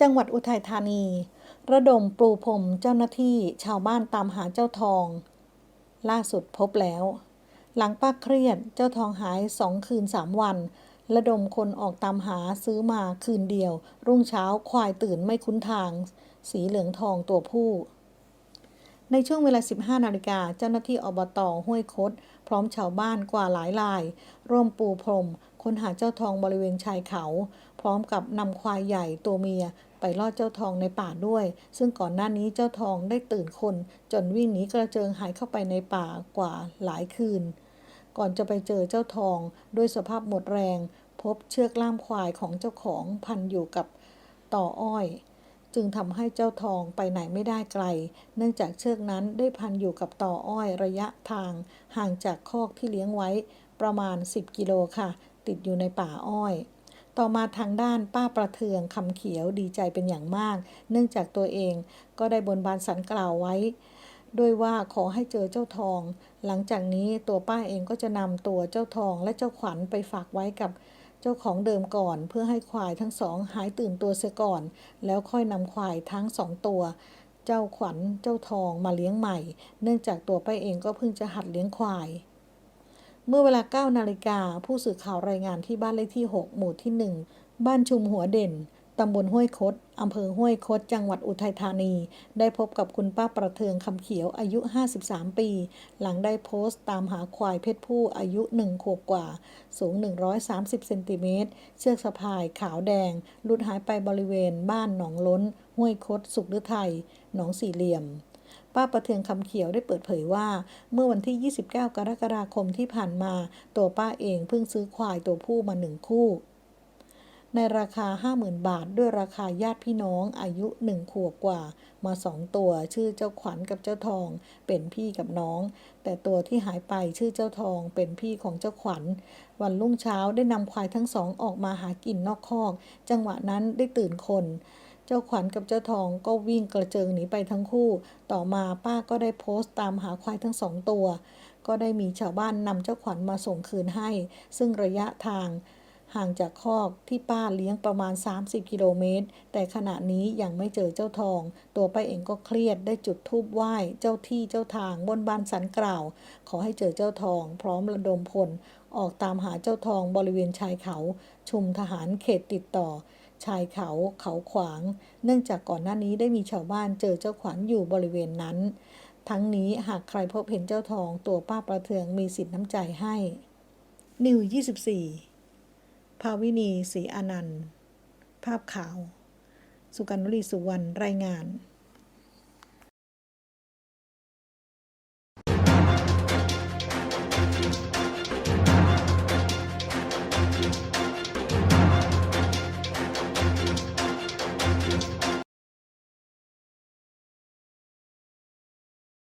จังหวัดอุทัยธานี ระดมปลูพรมเจ้าหน้าที่ชาวบ้านตามหาเจ้าทอง ล่าสุดพบแล้ว หลังป้าเครียดเจ้าทองหายสองคืนสามวัน ระดมคนออกตามหาซื้อมาคืนเดียว รุ่งเช้าควายตื่นไม่คุ้นทาง สีเหลืองทองตัวผู้ในช่วงเวลา 15 นาฬิกา เจ้าหน้าที่อบตห้วยคด พร้อมชาวบ้านกว่าหลายราย ร่วมปูพรม ค้นหาเจ้าทองบริเวณชายเขา พร้อมกับนำควายใหญ่ตัวเมีย ไปล่อเจ้าทองในป่าด้วย ซึ่งก่อนหน้านี้เจ้าทองได้ตื่นคน จนวิ่งหนีกระเจิงหายเข้าไปในป่ากว่าหลายคืน ก่อนจะไปเจอเจ้าทองด้วยสภาพหมดแรง พบเชือกล่ามควายของเจ้าของพันอยู่กับต่ออ้อย จึงทำให้เจ้าทองไปไหนไม่ได้ไกล เนื่องจากเชือกนั้นได้พันอยู่กับต่ออ้อยระยะทาง ห่างจากคอกที่เลี้ยงไว้ ประมาณ 10 กิโลค่ะ ติดอยู่ในป่าอ้อย ต่อมาทางด้านป้าประเทืองคำเขียวดีใจเป็นอย่างมาก เนื่องจากตัวเองก็ได้บนบานสันกล่าวไว้ด้วยว่าขอให้เจอเจ้าทอง หลังจากนี้ตัวป้าเองก็จะนำตัวเจ้าทองและเจ้าขวัญไปฝากไว้กับเจ้าของเดิมก่อน เพื่อให้ควายทั้งสองหายตื่นตัวเสียก่อน แล้วค่อยนำควายทั้งสองตัว เจ้าขวัญเจ้าทองมาเลี้ยงใหม่ เนื่องจากตัวป้าเองก็เพิ่งจะหัดเลี้ยงควาย เมื่อเวลา 9 นาฬิกา ผู้สื่อข่าวรายงานที่บ้านเลขที่ 6 หมู่ที่ 1 บ้านชุมหัวเด่น ตำบลห้วยคด อำเภอห้วยคด จังหวัดอุทัยธานี ได้พบกับคุณป้าประเทืองคำเขียวอายุ 53 ปี หลังได้โพสต์ตามหาควายเพศผู้อายุ 1 ขวบกว่า สูง 130 เซนติเมตร เชือกสะพายขาวแดงหลุดหายไปบริเวณบ้านหนองล้น ห้วยคด สุขฤทัย หนองสี่เหลี่ยม ป้าประเทืองคำเขียวได้เปิดเผยว่า เมื่อวันที่ 29 กรกฎาคมที่ผ่านมา ตัวป้าเองเพิ่งซื้อควายตัวผู้มาหนึ่งคู่ ในราคา 50,000 บาท ด้วยราคาญาติพี่น้องอายุ 1 ขวบกว่า มาสองตัว ชื่อเจ้าขวัญกับเจ้าทอง เป็นพี่กับน้อง แต่ตัวที่หายไปชื่อเจ้าทอง เป็นพี่ของเจ้าขวัญ วันรุ่งเช้าได้นำควายทั้งสองออกมาหากินนอกคอก จังหวะนั้นได้ตื่นคน เจ้าขวัญกับเจ้าทองก็วิ่งกระเจิงหนีไปทั้งคู่ ต่อมาป้าก็ได้โพสต์ตามหาควายทั้งสองตัว ก็ได้มีชาวบ้านนำเจ้าขวัญมาส่งคืนให้ ซึ่งระยะทางห่างจากคอกที่ป้าเลี้ยงประมาณ 30 กิโลเมตร แต่ขณะนี้ยังไม่เจอเจ้าทอง ตัวป้าเองก็เครียดได้จุดธูปไหว้เจ้าที่เจ้าทางบนบานสันกล่าว ขอให้เจอเจ้าทอง พร้อมระดมพล ออกตามหาเจ้าทองบริเวณชายเขา ชุมทหารเขตติดต่อ ชายเขาเขาขวาง เนื่องจากก่อนหน้านี้ได้มีชาวบ้านเจอเจ้าขวัญอยู่บริเวณนั้น ทั้งนี้หากใครพบเห็นเจ้าทองตัวป้าประเทืองมีสิทธิ์น้ำใจให้ นิว 24 ภาวินีศรีอนันต์ ภาพข่าว สุกันนุรีสุวรรณรายงาน